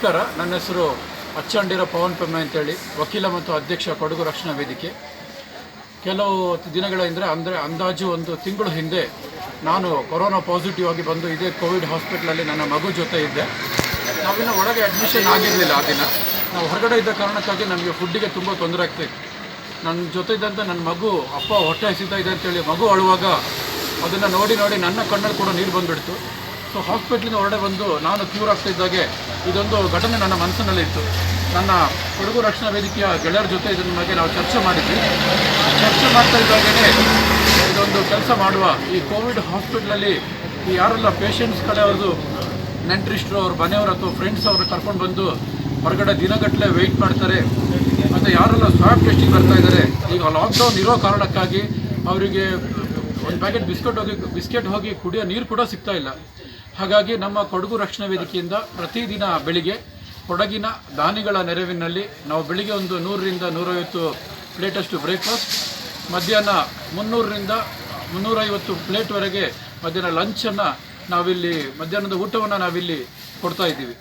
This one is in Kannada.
ನಮಸ್ಕಾರ. ನನ್ನ ಹೆಸರು ಅಚ್ಚಂಡಿರ ಪವನ್ ಪೆಮ್ಮೆ ಅಂತೇಳಿ. ವಕೀಲ ಮತ್ತು ಅಧ್ಯಕ್ಷ ಕೊಡಗು ರಕ್ಷಣಾ ವೇದಿಕೆ. ಕೆಲವು ದಿನಗಳ ಹಿಂದೆ, ಅಂದರೆ ಅಂದಾಜು ಒಂದು ತಿಂಗಳು ಹಿಂದೆ, ನಾನು ಕೊರೋನಾ ಪಾಸಿಟಿವ್ ಆಗಿ ಬಂದು ಇದೇ ಕೋವಿಡ್ ಹಾಸ್ಪಿಟ್ಲಲ್ಲಿ ನನ್ನ ಮಗು ಜೊತೆ ಇದ್ದೆ. ನಾವಿನ್ನು ಒಳಗೆ ಅಡ್ಮಿಷನ್ ಆಗಿರಲಿಲ್ಲ ಆ ದಿನ. ನಾವು ಹೊರಗಡೆ ಇದ್ದ ಕಾರಣಕ್ಕಾಗಿ ನಮಗೆ ಫುಡ್ಡಿಗೆ ತುಂಬ ತೊಂದರೆ ಆಗ್ತಾಯಿತ್ತು ನನ್ನ ಜೊತೆ ಇದ್ದಂಥ ನನ್ನ ಮಗು, ಅಪ್ಪ ಹೊಟ್ಟೆ ಹಸಿತಾ ಇದೆ ಅಂತೇಳಿ ಮಗು ಅಳುವಾಗ ಅದನ್ನು ನೋಡಿ ನೋಡಿ ನನ್ನ ಕಣ್ಣಲ್ಲಿ ಕೂಡ ನೀರು ಬಂದುಬಿಡ್ತು. ಸೊ ಹಾಸ್ಪಿಟ್ಲಿಂದ ಹೊರಡೆ ಬಂದು ನಾನು ಕ್ಯೂರ್ ಆಗ್ತಾ ಇದ್ದಾಗೆ ಇದೊಂದು ಘಟನೆ ನನ್ನ ಮನಸ್ಸಿನಲ್ಲಿತ್ತು. ನನ್ನ ಕೊಡಗು ರಕ್ಷಣಾ ವೇದಿಕೆಯ ಗೆಳೆಯರ ಜೊತೆ ಇದನ್ನ ಬಗ್ಗೆ ನಾವು ಚರ್ಚೆ ಮಾಡಿದ್ವಿ. ಚರ್ಚೆ ಮಾಡ್ತಾ ಇದ್ದಾಗೇ ಇದೊಂದು ಕೆಲಸ ಮಾಡುವ ಈ ಕೋವಿಡ್ ಹಾಸ್ಪಿಟ್ಲಲ್ಲಿ ಈ ಯಾರೆಲ್ಲ ಪೇಷಂಟ್ಸ್ ಕಡೆ ಅವ್ರದ್ದು ನೆಂಟ್ರಿಸ್ಟ್ರು ಅವ್ರ ಮನೆಯವರು ಅಥವಾ ಫ್ರೆಂಡ್ಸ್ ಅವರು ಕರ್ಕೊಂಡು ಬಂದು ಹೊರಗಡೆ ದಿನಗಟ್ಟಲೆ ವೆಯ್ಟ್ ಮಾಡ್ತಾರೆ. ಮತ್ತು ಯಾರೆಲ್ಲ ಸ್ವಾಬ್ ಟೆಸ್ಟಿಂಗ್ ಬರ್ತಾ ಇದ್ದಾರೆ, ಈಗ ಲಾಕ್ಡೌನ್ ಇರೋ ಕಾರಣಕ್ಕಾಗಿ ಅವರಿಗೆ ಒಂದು ಪ್ಯಾಕೆಟ್ ಬಿಸ್ಕೆಟ್ ಹೋಗಿ ಬಿಸ್ಕೆಟ್ ಹೋಗಿ ಕುಡಿಯೋ ನೀರು ಕೂಡ ಸಿಗ್ತಾ ಇಲ್ಲ. ಹಾಗಾಗಿ ನಮ್ಮ ಕೊಡಗು ರಕ್ಷಣಾ ವೇದಿಕೆಯಿಂದ ಪ್ರತಿದಿನ ಬೆಳಿಗ್ಗೆ ಕೊಡಗಿನ ದಾನಿಗಳ ನೆರವಿನಲ್ಲಿ ನಾವು ಬೆಳಿಗ್ಗೆ ಒಂದು ನೂರರಿಂದ ನೂರೈವತ್ತು ಪ್ಲೇಟಷ್ಟು ಬ್ರೇಕ್ಫಾಸ್ಟ್ ಮಧ್ಯಾಹ್ನ ಮುನ್ನೂರರಿಂದ ಮುನ್ನೂರೈವತ್ತು ಪ್ಲೇಟ್ವರೆಗೆ ಮಧ್ಯಾಹ್ನ ಲಂಚನ್ನು ನಾವಿಲ್ಲಿ ಮಧ್ಯಾಹ್ನದ ಊಟವನ್ನು ನಾವಿಲ್ಲಿ ಕೊಡ್ತಾ ಇದ್ದೀವಿ.